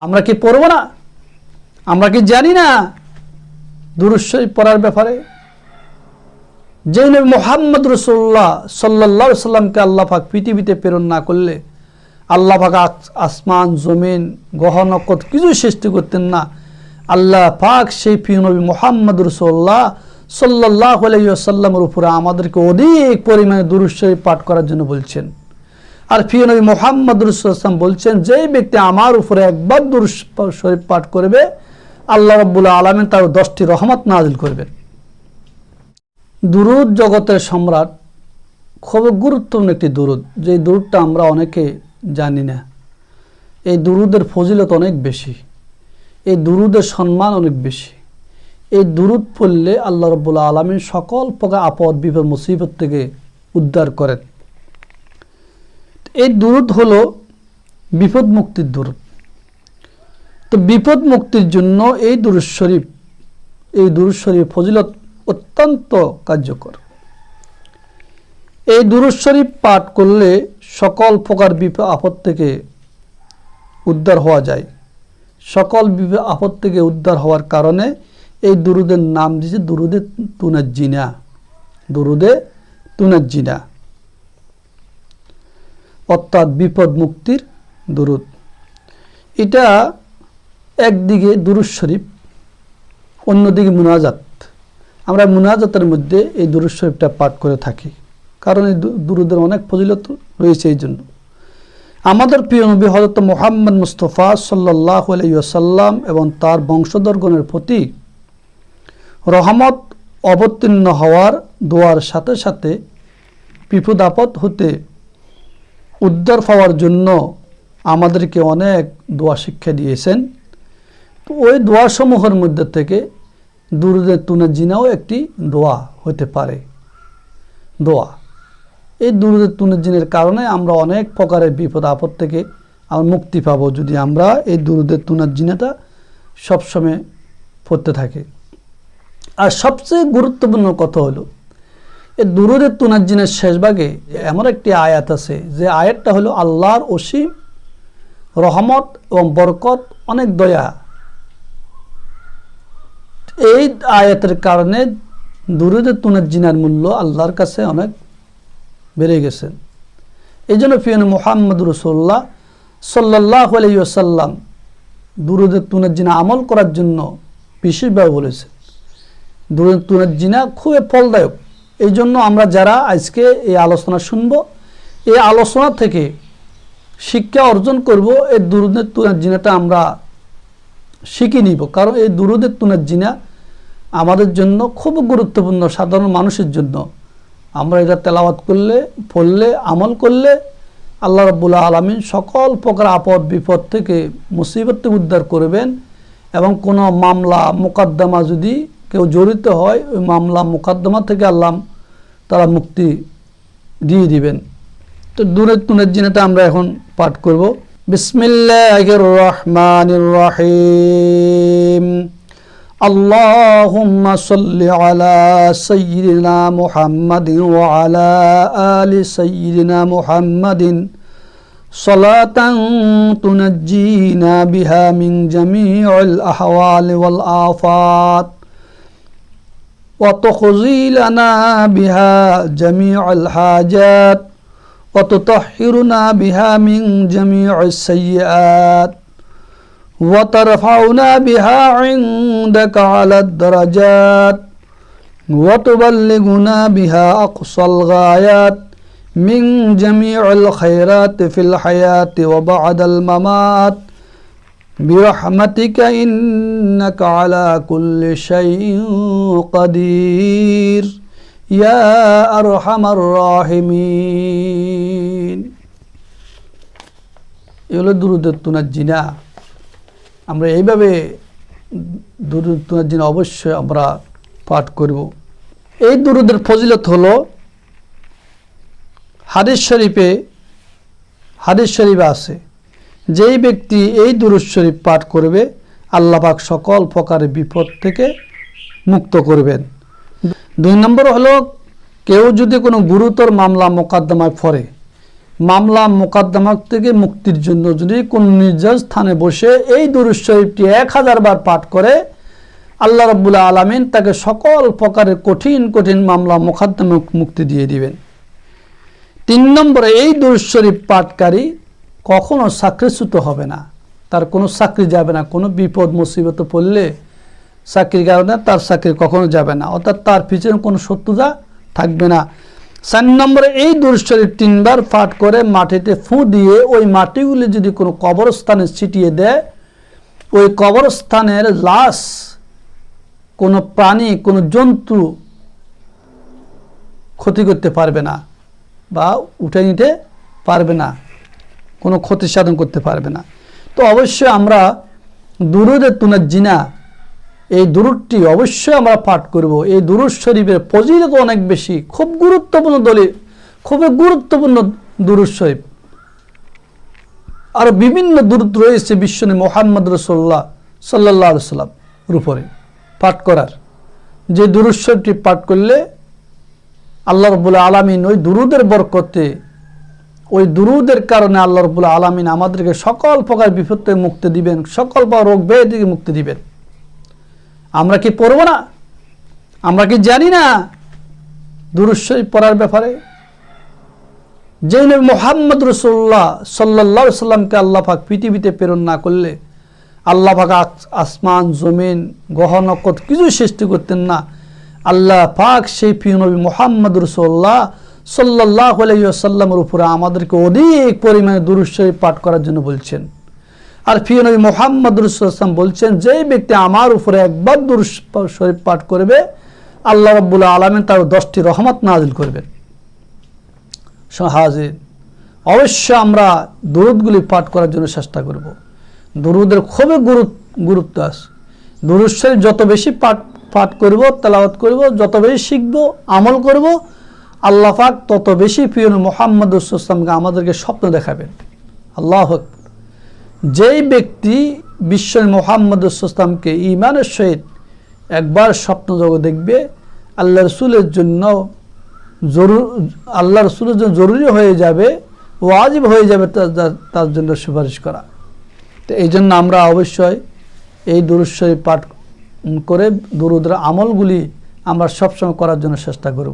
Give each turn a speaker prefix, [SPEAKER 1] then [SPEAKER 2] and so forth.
[SPEAKER 1] আমরা কি পড়ব না? আমরা কি জানি না? দুরুশ্বরী পড়ার ব্যাপারে? যে নবী মোহাম্মদ রসুল্লাহ সাল্লাহ সাল্লামকে আল্লাহ পাক পৃথিবীতে প্রেরণ না করলে, আল্লাহ পাক আস- আসমান, জমিন গহ নক্ষত্র কিছুই সৃষ্টি করতেন না। আল্লাহ পাক সেই প্রিয় নবী মোহাম্মদ রসুল্লাহ সাল্লাহ আলাইসাল্লামের উপরে আমাদেরকে অধিক পরিমাণে দুরুশ্বরী পাঠ করার জন্য বলছেন। আর প্রিয় নবী মোহাম্মদ রসুলাম বলছেন, যেই ব্যক্তি আমার উপরে একবার দুর শরীফ পাঠ করবে, আল্লাহ রব্বুল্লাহ আলমিন তার দশটি রহমত নাজিল করবেন। দুরুদ জগতের সম্রাট খুব গুরুত্বপূর্ণ একটি দুরুদ। যে দুরুদটা আমরা অনেকে জানি না। এই দুরুদের ফজিলত অনেক বেশি। এই দুরুদের সম্মান অনেক বেশি। এই দুরুদ পড়লে আল্লাহ রব্বুল্লাহ আলমিন সকল প্রকার আপদ বিপদ মুসিবত থেকে উদ্ধার করেন। এই দুরুদ হলো বিপদ মুক্তির দুরুদ। তো বিপদ মুক্তির জন্য এই দুরুদ শরীফ, এই দুরুদ শরীফ ফজিলত অত্যন্ত কার্যকর। এই দুরুদ শরীফ পাঠ করলে সকল প্রকার বিপদ, আপদ থেকে উদ্ধার হওয়া যায়। সকল বিপদ, আপদ থেকে উদ্ধার হওয়ার কারণে এই দুরুদের নাম দিয়েছে দুরুদে তুনাজ্জিনা। দুরুদে তুনাজ্জিনা। অর্থাৎ বিপদ মুক্তির দুরুদ। এটা একদিকে দুরুদ শরীফ, অন্যদিকে মুনাজাত। আমরা মুনাজাতের মধ্যে এই দুরুদ শরীফটা পাঠ করে থাকি। কারণ এই দুরুদের অনেক ফজিলত রয়েছে এই জন্য। আমাদের প্রিয় নবী হজরত মোহাম্মদ মুস্তফা সাল্লাহ আলাইসাল্লাম এবং তার বংশধরগণের প্রতি রহমত অবতীর্ণ হওয়ার দোয়ার সাথে সাথে বিপদ আপদ হতে উদ্ধার পাওয়ার জন্য আমাদেরকে অনেক দোয়া শিক্ষা দিয়েছেন। তো ওই দোয়াসমূহের মধ্যে থেকে দুরুদের তুনে জিনাও একটি দোয়া হতে পারে। দোয়া। এই দুরুদের তুনে জিনের কারণে আমরা অনেক প্রকারের বিপদ, আপদ থেকে আমরা মুক্তি পাবো যদি আমরা এই দুরুদের তুনার জিনাটা সবসময় পড়তে থাকি। আর সবচেয়ে গুরুত্বপূর্ণ কথা হলো এই দুরুদের তুনাজ্জিনের শেষ ভাগে এমন একটি আয়াত আছে যে আয়াতটা হলো আল্লাহর অসীম রহমত এবং বরকত, অনেক দয়া। এই আয়াতের কারণে দুরুদের তুনাজ্জিনার মূল্য আল্লাহর কাছে অনেক বেড়ে গেছে। এই জন্য ফিয়ান মোহাম্মদ রসোল্লাহ সাল্লাহ আলাইসাল্লাম দুরুদের তুনাজ্জিনা আমল করার জন্য বিশেষভাবে বলেছে দুরুদের তুনাজ্জিনা খুবই ফলদায়ক। এই জন্য আমরা যারা আজকে এই আলোচনা শুনব, এই আলোচনা থেকে শিক্ষা অর্জন করব, এই দুরুদের তুনার জিনাটা আমরা শিখে নিব। কারণ এই দুরুদের তুনার জিনা আমাদের জন্য খুব গুরুত্বপূর্ণ, সাধারণ মানুষের জন্য। আমরা এটা তেলাওয়াত করলে, পড়লে, আমল করলে আল্লাহ রব্বুল্লাহ আলমিন সকল প্রকার আপদ, বিপদ থেকে মুসিবত উদ্ধার করবেন এবং কোনো মামলা, মোকদ্দমা যদি কেউ জড়িত হয় ওই মামলা মোকদ্দমা থেকে আল্লাহ তারা মুক্তি দিয়ে দিবেন তো দূরের তুনের জিনাটা আমরা এখন পাঠ করব বিসমিল্লাহির রহমানির রহিম اللهم صل على سيدنا محمد وعلى آل سيدنا محمد صلاة تنجينا بها من جميع الأحوال والآفات وتقضي لنا بها جميع الحاجات وتطهرنا بها من جميع السيئات وترفعنا بها عندك على الدرجات وتبلغنا بها أقصى الغايات من جميع الخيرات في الحياة وبعد الممات. برحمتك إنك على كل شيء قدير يا أرحم الراحمين এগুলো দুরুদের তুনাজ্জিনা আমরা এইভাবে দুরুদ তুনাজ্জিনা অবশ্যই আমরা পাঠ করব এই দুরুদের ফজিলত হলো হাদিস শরীফে হাদিস শরীফে আছে যেই ব্যক্তি এই দুরুদ শরীফ পাঠ করবে আল্লাহ পাক সকল প্রকারের বিপদ থেকে মুক্ত করবেন। দুই নম্বর হলো, কেউ যদি কোনো গুরুতর মামলা মোকদ্দমায় পড়ে, মামলা মোকদ্দমা থেকে মুক্তির জন্য যদি কোন নির্জন স্থানে বসে এই দুরুদ শরীফটি এক হাজার বার পাঠ করে, আল্লাহ রব্বুল্লাহ আলমিন তাকে সকল প্রকারের কঠিন কঠিন মামলা মোকদ্দমা মুক্তি দিয়ে দিবেন। তিন নম্বরে এই দুরুদ শরীফ পাঠকারী কখনো চাকরিচ্যুত হবে না। তার কোনো চাকরি যাবে না। কোনো বিপদ, মুসিবত পড়লে চাকরির কারণে তার চাকরি কখনো যাবে না। অর্থাৎ তার পিছনে কোনো শত্রুতা থাকবে না। চার নম্বরে এই দুরুদ তিনবার পাঠ করে মাটিতে ফু দিয়ে ওই মাটিগুলি যদি কোনো কবরস্থানে ছিটিয়ে দেয়, ওই কবরস্থানের লাশ কোনো প্রাণী, কোনো জন্তু ক্ষতি করতে পারবে না বা উঠে নিতে পারবে না। কোনো ক্ষতি সাধন করতে পারবে না। তো অবশ্যই আমরা দুরুদের তুনার জিনা এই দুরুদটি অবশ্যই আমরা পাঠ করব। এই দুরুদ শরীফের ফজিলত অনেক বেশি, খুব গুরুত্বপূর্ণ দলিল, খুবই গুরুত্বপূর্ণ দুরুদ শরীফ। আরও বিভিন্ন দূরত রয়েছে বিশ্বনী মোহাম্মদ রসোল্লাহ সাল্লাহ সাল্লামের উপরে পাঠ করার। যে দুরুশ্বরটি পাঠ করলে আল্লাহ রবুল্লা আলমিন ওই দুরুদের বরকতে ওই দুরুদের কারণে আল্লাহ রবুল্লা আলমিন আমাদেরকে সকল প্রকার বিপদ থেকে মুক্তি দিবেন, সকল প্রকার রোগ ব্যয় থেকে মুক্তি দিবেন। আমরা কি পড়ব না? আমরা কি জানি না দুরুশ্বরী পড়ার ব্যাপারে? যে নবী মোহাম্মদ রসুল্লাহ সাল্লাহ সাল্লামকে আল্লাহ পাক পৃথিবীতে প্রেরণ না করলে, আল্লাহ পাক আসমান, জমিন গহ নক্ষত্র কিছু সৃষ্টি করতেন না। আল্লাহ পাক সেই প্রিয় নবী মোহাম্মদ রসুল্লাহ সাল্লাহ আলাইসাল্লামের উপরে আমাদেরকে অধিক পরিমাণে দুরুশ্বরী পাঠ করার জন্য বলছেন। আর প্রিয় নবী মোহাম্মদ রসুলাম বলছেন যেই ব্যক্তি আমার উপরে একবার দুরুশ শরীফ পাঠ করবে, আল্লাহ রব্বুল্লাহ আলমেন তার দশটি রহমত নাজিল করবেন। হাজির অবশ্যই আমরা দুরুদগুলি পাঠ করার জন্য চেষ্টা করব। দুরুদের খুবই গুরুত্ব আছে। দুরুদ শরীফ যত বেশি পাঠ পাঠ করব, তেলাওয়াত করব, যত বেশি শিখব, আমল করব আল্লাহ পাক তত বেশি প্রিয় মোহাম্মদ রসুলামকে আমাদেরকে স্বপ্ন দেখাবেন। আল্লাহ যেই ব্যক্তি বিশ্ব মোহাম্মদ রসুলামকে ইমানের সহিত একবার স্বপ্ন জগৎ দেখবে, আল্লাহ রসুলের জন্য জরুর আল্লাহ রসুলের জন্য জরুরি হয়ে যাবে, ওয়াজিব হয়ে যাবে তার জন্য সুপারিশ করা। তো এই জন্য আমরা অবশ্যই এই দুরুশ্বরী পাঠ করে দুরুদের আমলগুলি আমরা সবসময় করার জন্য চেষ্টা করব।